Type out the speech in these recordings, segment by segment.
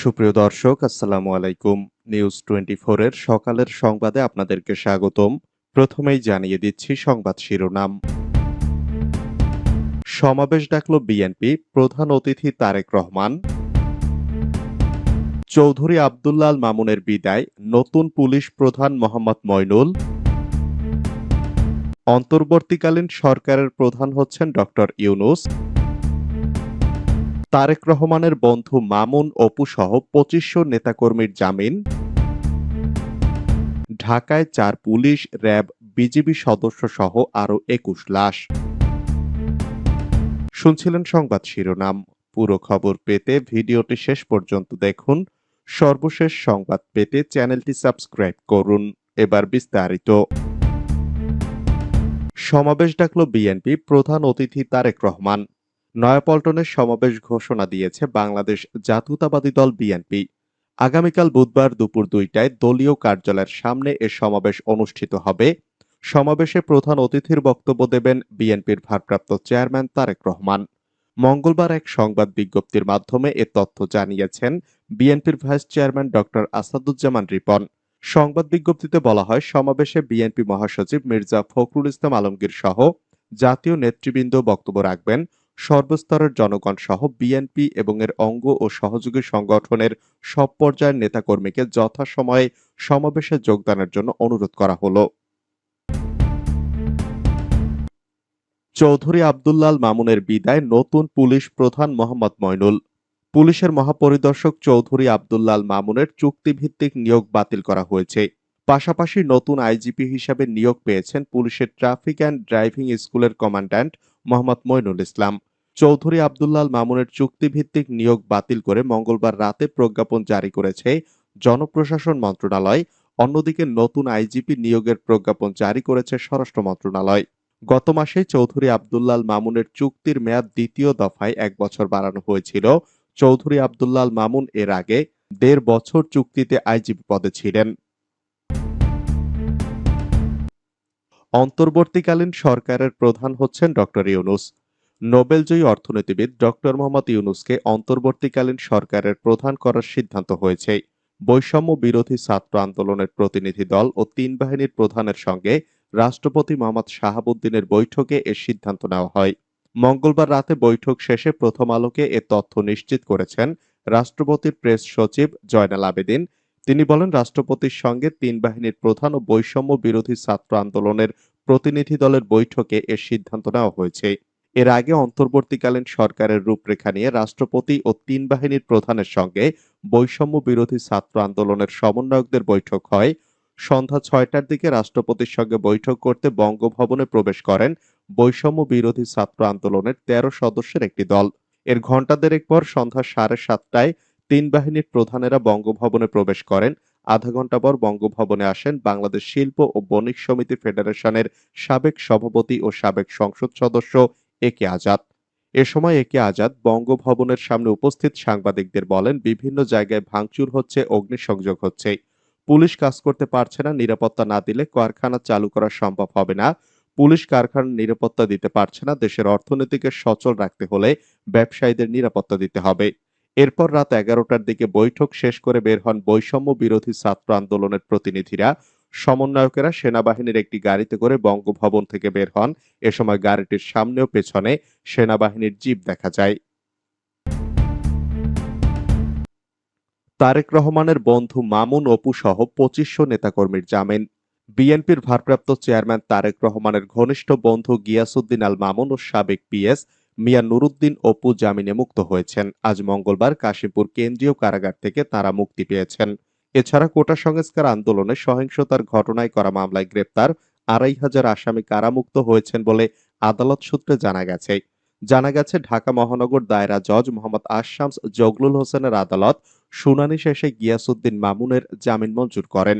সুপ্রিয় দর্শক, আসসালামু আলাইকুম। নিউজ টোয়েন্টি এর সকালের সংবাদে আপনাদেরকে স্বাগতম। প্রথমেই জানিয়ে দিচ্ছি সংবাদ শিরোনাম। সমাবেশ ডাকল বিএনপি প্রধান অতিথি তারেক রহমান। চৌধুরী আবদুল্লাল মামুনের বিদায়, নতুন পুলিশ প্রধান মোহাম্মদ ময়নুল অন্তর্বর্তীকালীন সরকারের প্রধান হচ্ছেন ডক্টর ইউনুস। তারেক রহমানের বন্ধু মামুন অপু সহ পঁচিশশো নেতাকর্মীর জামিন। ঢাকায় চার পুলিশ, র্যাব, বিজিবি সদস্য সহ আরও একুশ লাশ। শুনছিলেন সংবাদ শিরোনাম। পুরো খবর পেতে ভিডিওটি শেষ পর্যন্ত দেখুন। সর্বশেষ সংবাদ পেতে চ্যানেলটি সাবস্ক্রাইব করুন। এবার বিস্তারিত। সমাবেশ ডাকল বিএনপি প্রধান অতিথি তারেক রহমান। নয়াপল্টনের সমাবেশ ঘোষণা দিয়েছে বাংলাদেশ জাতীয়তাবাদী দল বিএনপি। আগামীকাল বুধবার দুপুর দুইটায় দলীয় কার্যালয়ের সামনে এ সমাবেশ অনুষ্ঠিত হবে। সমাবেশে প্রধান অতিথির বক্তব্য দেবেন বিএনপির ভারপ্রাপ্ত চেয়ারম্যান তারেক রহমান। মঙ্গলবার এক সংবাদ বিজ্ঞপ্তির মাধ্যমে এ তথ্য জানিয়েছেন বিএনপির vice chairman doctor Asaduzzaman Ripon. সংবাদ বিজ্ঞপ্তিতে বলা হয়, সমাবেশে বিএনপি মহাসচিব মির্জা ফখরুল ইসলাম আলমগীর সহ জাতীয় নেতৃবৃন্দ বক্তব্য রাখবেন। সর্বস্তরের জনগণ সহ বিএনপি এবং এর অঙ্গ ও সহযোগী সংগঠনের সব পর্যায়ের নেতাকর্মীকে যথাসময়ে সমাবেশে যোগদানের জন্য অনুরোধ করা হলো। চৌধুরী আবদুল্লাল মামুনের বিদায় নতুন পুলিশ প্রধান মোহাম্মদ ময়নুল পুলিশের মহাপরিদর্শক চৌধুরী আবদুল্লাল মামুনের চুক্তিভিত্তিক নিয়োগ বাতিল করা হয়েছে। পাশাপাশি নতুন আইজিপি হিসাবে নিয়োগ পেয়েছেন পুলিশের ট্রাফিক অ্যান্ড ড্রাইভিং স্কুলের কমান্ড্যান্ট মোহাম্মদ মইনুল ইসলাম। চৌধুরী আবদুল্লাল মামুনের চুক্তিভিত্তিক নিয়োগ বাতিল করে মঙ্গলবার রাতে প্রজ্ঞাপন জারি করেছে জনপ্রশাসন মন্ত্রণালয়। অন্যদিকে নতুন আইজিপি নিয়োগের প্রজ্ঞাপন জারি করেছে স্বরাষ্ট্র মন্ত্রণালয়। গত মাসে চৌধুরী আবদুল্লাল মামুনের চুক্তির মেয়াদ দ্বিতীয় দফায় এক বছর বাড়ানো হয়েছিল। চৌধুরী আবদুল্লাল মামুন এর আগে দেড় বছর চুক্তিতে আইজিপি পদে ছিলেন। অন্তর্বর্তীকালীন সরকারের প্রধান হচ্ছেন ডক্টর ইউনুস। নোবেলজয়ী অর্থনীতিবিদ ডক্টর মোহাম্মদ ইউনুসকে অন্তর্বর্তীকালীন সরকারের প্রধান করার সিদ্ধান্ত হয়েছে। বৈষম্য বিরোধী ছাত্র আন্দোলনের প্রতিনিধি দল ও তিন বাহিনীর প্রধানের সঙ্গে রাষ্ট্রপতি মোহাম্মদ শাহাবুদ্দিনের বৈঠকে এ সিদ্ধান্ত নেওয়া হয়। মঙ্গলবার রাতে বৈঠক শেষে প্রথম আলোকে এ তথ্য নিশ্চিত করেছেন রাষ্ট্রপতির প্রেস সচিব জয়নাল আবেদিন। তিনি বলেন, রাষ্ট্রপতির সঙ্গে তিন বাহিনীর প্রধান ও বৈষম্য বিরোধী ছাত্র আন্দোলনের প্রতিনিধি দলের বৈঠকে এ সিদ্ধান্ত নেওয়া হয়েছে। এর আগে অন্তর্বর্তীকালীন সরকারের রূপরেখা নিয়ে রাষ্ট্রপতি ও তিন বাহিনীর প্রধানের সঙ্গে বৈষম্য বিরোধী ছাত্র আন্দোলনের সমন্বয়কদের বৈঠক হয়। সন্ধ্যা ছয়টার দিকে রাষ্ট্রপতির সঙ্গে বৈঠক করতে বঙ্গভবনে প্রবেশ করেন বৈষম্য বিরোধী ছাত্র আন্দোলনের তেরো সদস্যের একটি দল। এর ঘণ্টা দেড়েক পর সন্ধ্যা সাড়ে সাতটায় তিন বাহিনীর প্রধানেরা বঙ্গভবনে প্রবেশ করেন। আধা ঘণ্টা পর বঙ্গভবনে আসেন বাংলাদেশ শিল্প ও বণিক সমিতি ফেডারেশনের সাবেক সভাপতি ও সাবেক সংসদ সদস্য এ কে আজাদ। এ সময় এ কে আজাদ বঙ্গভবনের সামনে উপস্থিত সাংবাদিকদের বলেন, বিভিন্ন জায়গায় ভাঙচুর হচ্ছে, অগ্নিসংযোগ হচ্ছে। পুলিশ কাজ করতে পারছে না, নিরাপত্তা না দিলে কারখানা চালু করা সম্ভব হবে না। পুলিশ কারখানার নিরাপত্তা দিতে পারছে না, দেশের অর্থনীতিকে সচল রাখতে হলে ব্যবসায়ীদের নিরাপত্তা দিতে হবে। এরপর রাত এগারোটার দিকে বৈঠক শেষ করে বের হন বৈষম্য বিরোধী ছাত্র আন্দোলনের প্রতিনিধিরা। সমন্বয়কেরা সেনাবাহিনীর একটি গাড়িতে করে বঙ্গভবন থেকে বের হন। এ সময় গাড়িটির সামনে ও পেছনে সেনাবাহিনীর জিপ দেখা যায়। তারেক রহমানের বন্ধু মামুন অপু সহ পঁচিশশো নেতাকর্মীর জামিন। বিএনপির ভারপ্রাপ্ত চেয়ারম্যান তারেক রহমানের ঘনিষ্ঠ বন্ধু গিয়াসুদ্দিন আল মামুন ও সাবেক পিএস মিয়া নুরুদ্দিন অপু জামিনে মুক্ত হয়েছেন। আজ মঙ্গলবার কাশীপুর কেন্দ্রীয় কারাগার থেকে তারা মুক্তি পেয়েছেন। এছাড়া কোটা সংস্কার আন্দোলনে সহিংসতার ঘটনায় করা মামলায় গ্রেপ্তার আড়াই হাজার আসামি কারামুক্ত হয়েছেন বলে আদালত সূত্রে জানা গেছে। জানা গেছে, ঢাকা মহানগর দায়রা জজ মোহাম্মদ আশামস জগলুল হোসেনের আদালত শুনানি শেষে গিয়াসুদ্দিন মামুনের জামিন মঞ্জুর করেন।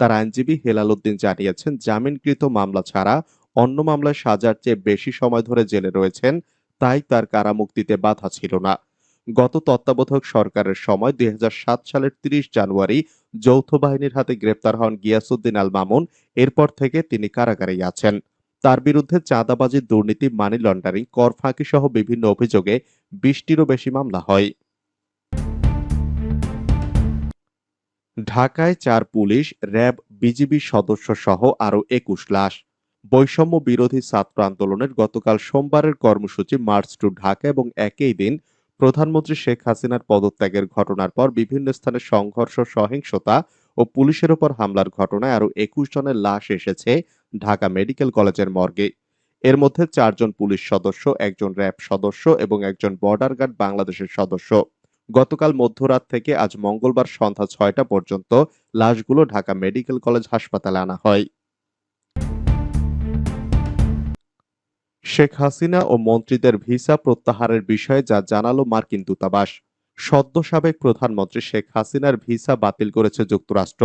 তার আইনজীবী হেলাল উদ্দিন জানিয়েছেন, জামিনকৃত মামলা ছাড়া অন্য মামলায় সাজার চেয়ে বেশি সময় ধরে জেলে রয়েছেন, তাই তার কারামুক্তিতে বাধা ছিল না। গত তত্ত্বাবধায়ক সরকারের সময় দুই হাজার সাত সালের ৩০ জানুয়ারি যৌথ বাহিনীর হাতে গ্রেপ্তার হন গিয়াসুদ্দিন আল মামুন। এরপর থেকে তিনি কারাগারেই আছেন। তার বিরুদ্ধে চাঁদাবাজি, দুর্নীতি, মানি লন্ডারিং, কর ফাঁকি সহ বিভিন্ন অভিযোগে বিশটিরও বেশি মামলা হয়। ঢাকায় চার পুলিশ, র্যাব, বিজিবি সদস্য সহ আরও একুশ লাশ। বৈষম্য বিরোধী ছাত্র আন্দোলনের গতকাল সোমবারের কর্মসূচি মার্চ টু ঢাকা এবং একই দিন প্রধানমন্ত্রী শেখ হাসিনার পদত্যাগের ঘটনার পর বিভিন্ন স্থানে সংঘর্ষ, সহিংসতা ও পুলিশের ওপর হামলার ঘটনায় আরও একুশ জনের লাশ এসেছে ঢাকা মেডিকেল কলেজের মর্গে। এর মধ্যে চারজন পুলিশ সদস্য, একজন র্যাব সদস্য এবং একজন বর্ডার গার্ড বাংলাদেশের সদস্য। গতকাল মধ্যরাত থেকে আজ মঙ্গলবার সন্ধ্যা ছয়টা পর্যন্ত লাশগুলো ঢাকা মেডিকেল কলেজ হাসপাতালে আনা হয়। শেখ হাসিনা ও মন্ত্রীদের ভিসা প্রত্যাহারের বিষয়ে যা জানালো মার্কিন দূতাবাস। সদ্য সাবেক প্রধানমন্ত্রী শেখ হাসিনার ভিসা বাতিল করেছে যুক্তরাষ্ট্র।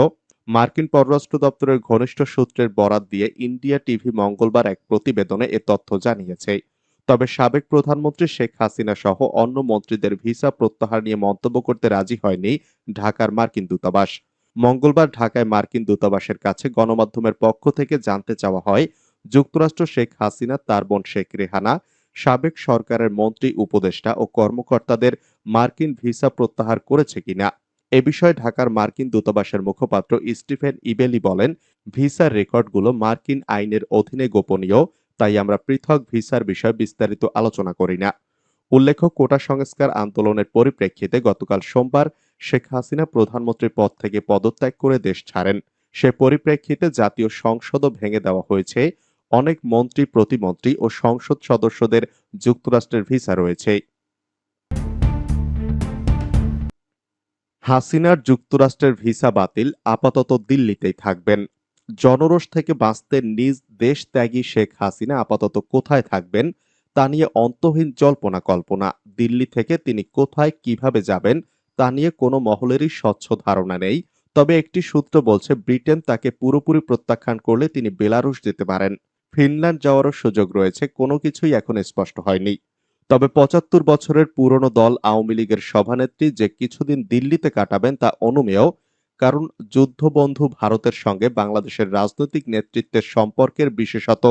মার্কিন পররাষ্ট্র দপ্তরের ঘনিষ্ঠ সূত্রের বরাত দিয়ে ইন্ডিয়া টিভি মঙ্গলবার এক প্রতিবেদনে এ তথ্য জানিয়েছে। তবে সাবেক প্রধানমন্ত্রী শেখ হাসিনা সহ অন্য মন্ত্রীদের ভিসা প্রত্যাহার নিয়ে মন্তব্য করতে রাজি হয়নি ঢাকার মার্কিন দূতাবাস। মঙ্গলবার ঢাকায় মার্কিন দূতাবাসের কাছে গণমাধ্যমের পক্ষ থেকে জানতে চাওয়া হয় যুক্তরাষ্ট্র শেখ হাসিনা, তার বোন শেখ রেহানা, সাবেক সরকারের মন্ত্রী, উপদেষ্টা ও কর্মকর্তাদের মার্কিন ভিসা প্রত্যাহার করেছে কিনা? এ বিষয়ে ঢাকার মার্কিন দূতাবাসের মুখপাত্র স্টিফেন ইবেলি বলেন, ভিসার রেকর্ডগুলো মার্কিন আইনের অধীনে গোপনীয়, তাই আমরা পৃথক ভিসার বিষয়ে বিস্তারিত আলোচনা করি না। উল্লেখ্য, কোটা সংস্কার আন্দোলনের পরিপ্রেক্ষিতে গতকাল সোমবার শেখ হাসিনা প্রধানমন্ত্রীর পদ থেকে পদত্যাগ করে দেশ ছাড়েন। সে পরিপ্রেক্ষিতে জাতীয় সংসদও ভেঙে দেওয়া হয়েছে। অনেক মন্ত্রী, প্রতিমন্ত্রী ও সংসদ সদস্যদের যুক্তরাষ্ট্রের ভিসা রয়েছে। হাসিনার যুক্তরাষ্ট্রের ভিসা বাতিল, আপাতত দিল্লিতেই থাকবেন। জনরোষ থেকে বাঁচতে নিজ দেশ ত্যাগী শেখ হাসিনা আপাতত কোথায় থাকবেন, তা নিয়ে অন্তহীন জল্পনা কল্পনা। দিল্লি থেকে তিনি কোথায় কীভাবে যাবেন, তা নিয়ে কোনো মহলেরই স্বচ্ছ ধারণা নেই। তবে একটি সূত্র বলছে, ব্রিটেন তাকে পুরোপুরি প্রত্যাখ্যান করলে তিনি বেলারুশ যেতে পারেন। ফিনল্যান্ড যাওয়ারও সুযোগ রয়েছে, কোনো কিছুই এখন স্পষ্ট হয়নি। তবে পঁচাত্তর বছরের পুরনো দল আওয়ামী লীগের সভানেত্রী যে কিছুদিন দিল্লিতে কাটাবেন তা অনুমেয়, কারণ যুদ্ধবন্ধু ভারতের সঙ্গে বাংলাদেশের রাজনৈতিক নেতৃত্বের সম্পর্কের বিশেষত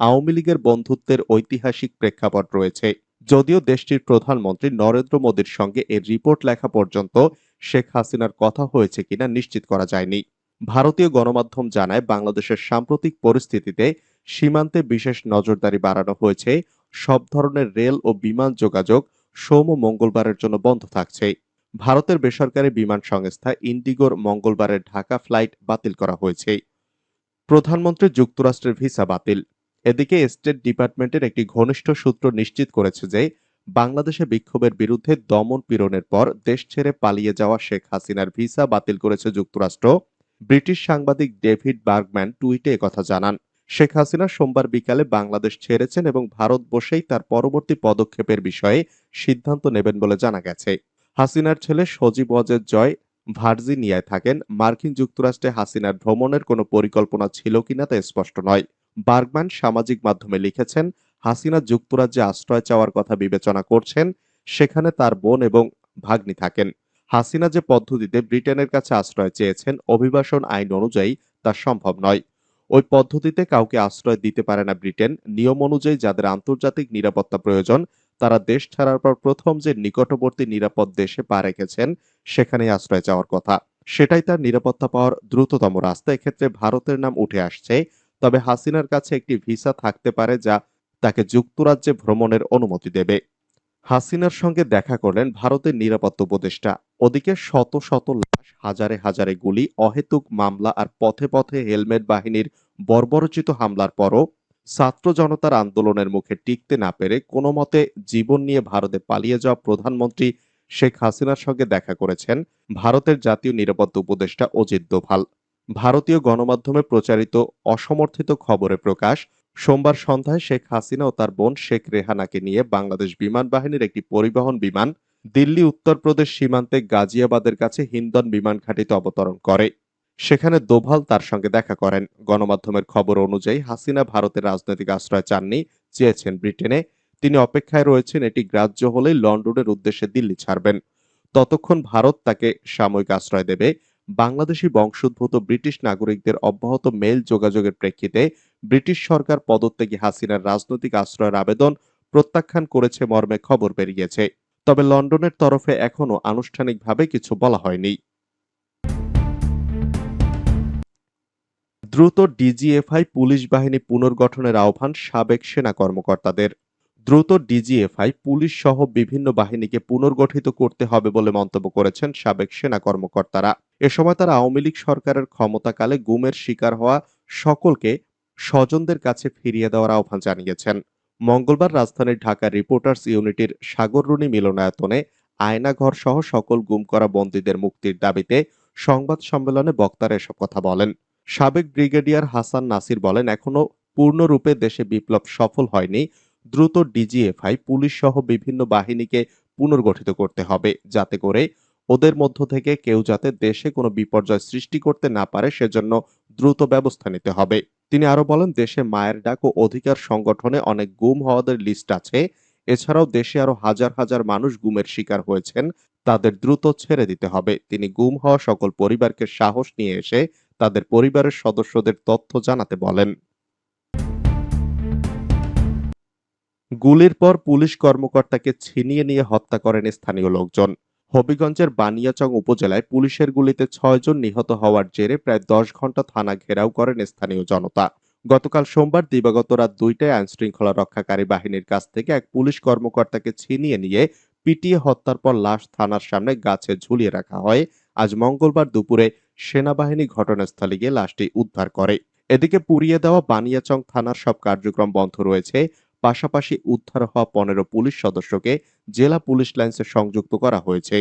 আওয়ামী লীগের বন্ধুত্বের ঐতিহাসিক প্রেক্ষাপট রয়েছে। যদিও দেশটির প্রধানমন্ত্রী নরেন্দ্র মোদীর সঙ্গে এর রিপোর্ট লেখা পর্যন্ত শেখ হাসিনার কথা হয়েছে কিনা নিশ্চিত করা যায়নি। ভারতীয় গণমাধ্যম জানায়, বাংলাদেশের সাম্প্রতিক পরিস্থিতিতে সীমান্তে বিশেষ নজরদারি বাড়ানো হয়েছে। সব ধরনের রেল ও বিমান যোগাযোগ সোম মঙ্গলবারের জন্য বন্ধ থাকছে। ভারতের বেসরকারি বিমান সংস্থা ইন্ডিগোর মঙ্গলবারের ঢাকা ফ্লাইট বাতিল করা হয়েছে। প্রধানমন্ত্রী যুক্তরাষ্ট্রের ভিসা বাতিল। এদিকে স্টেট ডিপার্টমেন্টের একটি ঘনিষ্ঠ সূত্র নিশ্চিত করেছে যে, বাংলাদেশে বিক্ষোভের বিরুদ্ধে দমন পীড়নের পর দেশ ছেড়ে পালিয়ে যাওয়া শেখ হাসিনার ভিসা বাতিল করেছে যুক্তরাষ্ট্র। ব্রিটিশ সাংবাদিক ডেভিড বার্গম্যান টুইটে কথা জানান। শেখ হাসিনা সোমবার বিকালে বাংলাদেশ ছেড়েছেন এবং ভারত বসেই তার পরবর্তী পদক্ষেপের বিষয়ে সিদ্ধান্ত নেবেন বলে জানা গেছে। হাসিনার ছেলে সজীব ওয়াজেদ জয় ভার্জিনিয়ায় থাকেন। মার্কিন যুক্তরাষ্ট্রে হাসিনার ভ্রমণের কোনো পরিকল্পনা ছিল কিনা তা স্পষ্ট নয়। বার্গম্যান সামাজিক মাধ্যমে লিখেছেন, হাসিনা যুক্তরাজ্যে আশ্রয় চাওয়ার কথা বিবেচনা করছেন, সেখানে তার বোন এবং ভাগ্নি থাকেন। হাসিনা যে পদ্ধতিতে ব্রিটেনের কাছে আশ্রয় চেয়েছেন, অভিবাসন আইন অনুযায়ী তা সম্ভব নয়। ওই পদ্ধতিতে কাউকে আশ্রয় দিতে পারে না ব্রিটেন। নিয়ম অনুযায়ী যাদের আন্তর্জাতিক নিরাপত্তা প্রয়োজন, তারা দেশ ছাড়ার পর প্রথম যে নিকটবর্তী নিরাপদ দেশে পা রেখেছেন, সেখানেই আশ্রয় চাওয়ার কথা। সেটাই তার নিরাপত্তা পাওয়ার দ্রুততম রাস্তা। এক্ষেত্রে ভারতের নাম উঠে আসছে। তবে হাসিনার কাছে একটি ভিসা থাকতে পারে যা তাকে যুক্তরাজ্যে ভ্রমণের অনুমতি দেবে। হাসিনার সঙ্গে দেখা করলেন ভারতের নিরাপত্তা উপদেষ্টা। ওদিকে শত শত লাশ, হাজারে হাজারে গুলি, অহেতুক মামলা আর পথে পথে হেলমেট বাহিনীর বর্বরচিত হামলার পরও ছাত্র জনতার আন্দোলনের মুখে টিকতে না পেরে কোনো মতে জীবন নিয়ে ভারতে পালিয়ে যাওয়া প্রধানমন্ত্রী শেখ হাসিনার সঙ্গে দেখা করেছেন ভারতের জাতীয় নিরাপত্তা উপদেষ্টা অজিত দোভাল। ভারতীয় গণমাধ্যমে প্রচারিত অসমর্থিত খবরে প্রকাশ সোমবার সন্ধ্যায় শেখ হাসিনা ও তার বোন শেখ রেহানাকে নিয়ে বাংলাদেশ বিমান বাহিনীর একটি পরিবহন বিমান দিল্লি উত্তরপ্রদেশ সীমান্তে গাজিয়াবাদের কাছে হিন্দন বিমান ঘাঁটিতে অবতরণ করে। সেখানে দোভাল তার সঙ্গে দেখা করেন। গণমাধ্যমের খবর অনুযায়ী হাসিনা ভারতের রাজনৈতিক আশ্রয় চাননি, চেয়েছেন ব্রিটেনে। তিনি অপেক্ষায় রয়েছেন এটি গ্রাহ্য হলেই লন্ডনের উদ্দেশ্যে দিল্লি ছাড়বেন। ততক্ষণ ভারত তাকে সাময়িক আশ্রয় দেবে। বাংলাদেশি বংশোদ্ভূত ব্রিটিশ নাগরিকদের অব্যাহত মেল যোগাযোগের প্রেক্ষিতে ব্রিটিশ সরকার পদত্যাগী হাসিনার রাজনৈতিক আশ্রয়ের আবেদন প্রত্যাখ্যান করেছে মর্মে খবর বেরিয়েছে। তবে লন্ডনের তরফে এখনও আনুষ্ঠানিকভাবে কিছু বলা হয়নি। দ্রুত ডিজিএফআই পুলিশ বাহিনী পুনর্গঠনের আহ্বান সাবেক সেনা কর্মকর্তাদের। দ্রুত ডিজিএফআই পুলিশ সহ বিভিন্ন বাহিনীকে পুনর্গঠিত করতে হবে বলে মন্তব্য করেছেন সাবেক সেনা কর্মকর্তারা। এ সময় তারা আওয়ামী লীগ সরকারের ক্ষমতাকালে গুমের শিকার হওয়া সকলকে স্বজনদের কাছে ফিরিয়ে দেওয়ার আহ্বান জানিয়েছেন। মঙ্গলবার রাজধানীর ঢাকা রিপোর্টার্স ইউনিটির সাগররুনি মিলনায়তনে আয়নাঘর সহ সকল গুম করা বন্দীদের মুক্তির দাবিতে সংবাদ সম্মেলনে বক্তারা এসব কথা বলেন। সাবেক ব্রিগেডিয়ার হাসান নাসির বলেন এখনও পূর্ণরূপে দেশে বিপ্লব সফল হয়নি। দ্রুত ডিজিএফআই, পুলিশ সহ বিভিন্ন বাহিনীকে পুনর্গঠিত করতে হবে। যাতে করে ওদের মধ্য থেকে কেউ যাতে দেশে কোনো বিপর্যয় সৃষ্টি করতে না পারে, সেজন্য দ্রুত ব্যবস্থা নিতে হবে। তিনি আরও বলেন, দেশে মায়ের ডাক ও অধিকার সংগঠনে অনেক গুম হওয়াদের লিস্ট আছে। এছাড়াও দেশে আরও হাজার হাজার মানুষ গুমের শিকার হয়েছেন, তাদের দ্রুত ছেড়ে দিতে হবে। তিনি গুম হওয়া সকল পরিবারকে সাহস নিয়ে এসে তাদের পরিবারের সদস্যদের তথ্য জানাতে বলেন। গুলির পর পুলিশ কর্মকর্তাকে ছিনিয়ে নিয়ে হত্যা করেন স্থানীয় লোকজন। হবিগঞ্জের বানিয়াচং উপজেলায় পুলিশের গুলিতে ছয়জন নিহত হওয়ার জেরে প্রায় দশ ঘণ্টা থানা ঘেরাও করেন স্থানীয় জনতা। গতকাল সোমবার দিবাগত রাত দুইটায় আইনশৃঙ্খলা রক্ষাকারী বাহিনীর কাছ থেকে এক পুলিশ কর্মকর্তাকে ছিনিয়ে নিয়ে পিটিয়ে হত্যার পর লাশ থানার সামনে গাছে ঝুলিয়ে রাখা হয়। আজ মঙ্গলবার দুপুরে সেনাবাহিনী ঘটনাস্থলে গিয়ে লাশটি উদ্ধার করে। এদিকে পুড়িয়ে দেওয়া বানিয়াচং থানার সব কার্যক্রম বন্ধ রয়েছে। পাশাপাশি উদ্ধার হওয়া পনেরো পুলিশ সদস্যকে জেলা পুলিশ লাইন্সে সংযুক্ত করা হয়েছে।